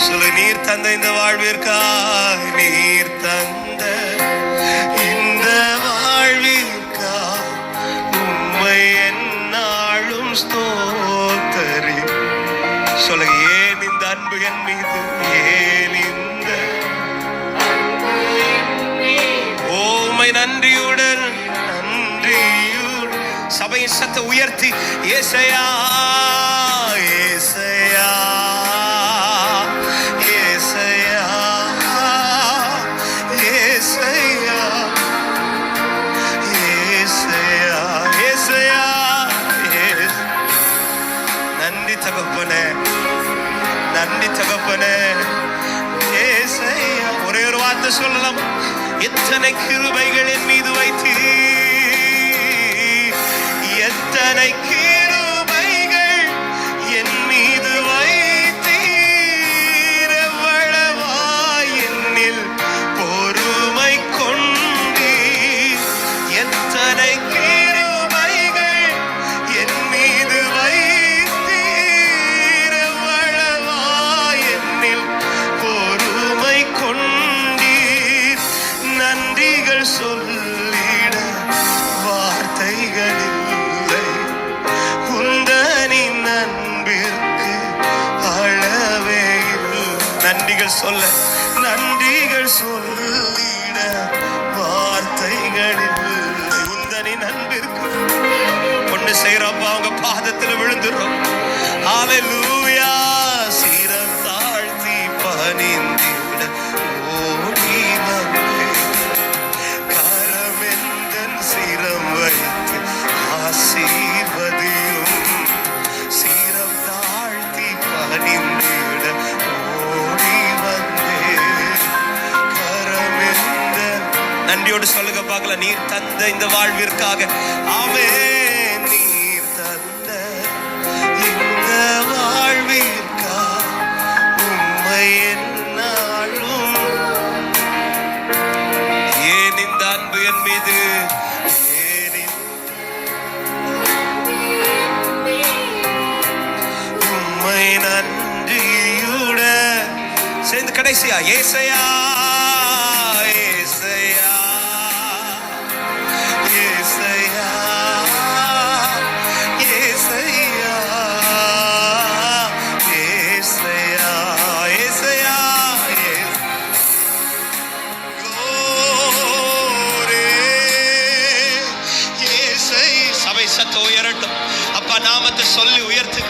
சில நீர் தந்த இந்த வாழ்விற்காக நீர் தந்த இந்த வாழ்விற்காக உண்மை என்னாலும் ஸ்தோத்தரி சொல்லுங்க ஏன் இந்த அன்பு என் மீது? ஏன் இந்த ஓமை நன்றியுடன் நன்றியுடன். சபையின் சத்தை உயர்த்தி ஏசையா ஏசையா நன்றி தகப்பனே ஒரே ஒரு வார்த்தை சொல்லலாம். எத்தனை கிருபைகள் என் மீது வைத்து எத்தனை நன்றிகள் சொல்லிட வார்த்தைகள் இல்லை உந்தனின் அன்பிற்கு அளவே நன்றிகள் சொல்ல நன்றிகள் சொல்லிட வார்த்தைகள் இல்லை உந்தனின் நண்பிற்கு ஒண்ணு செய்யறப்ப அவங்க பாதத்துல விழுந்துரும் லூயா சீரம் தாழ்த்தி பணிந்தி நன்றியோடு சொல்லுங்க பார்க்கலாம் நீர் தந்த இந்த வாழ்விற்காக. ஆமே நீர் தந்த இந்த வாழ்விற்காக உண்மை என்னாலும். ஏன் இந்த அன்பு என் மீது? ஏன் நன்றியுட சேர்ந்து கடைசியா ஏசையா. சத்தம் உயரட்டும். அப்பா நாமத்தை சொல்லி உயர்த்து.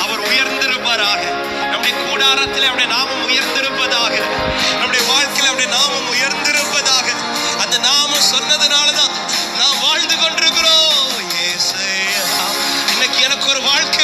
அவர் உயர்ந்திருப்பாராக. நம்முடைய கூடாரத்தில் அவருடைய நாமம் உயர்ந்திருப்பதாக. நம்முடைய வாழ்க்கையில் அவருடைய நாமம் உயர்ந்திருப்பதாக. அந்த நாமம் சொன்னதுனால தான் நாம் வாழ்ந்து கொண்டிருக்கிறோம். இன்னைக்கு எனக்கு ஒரு வாழ்க்கை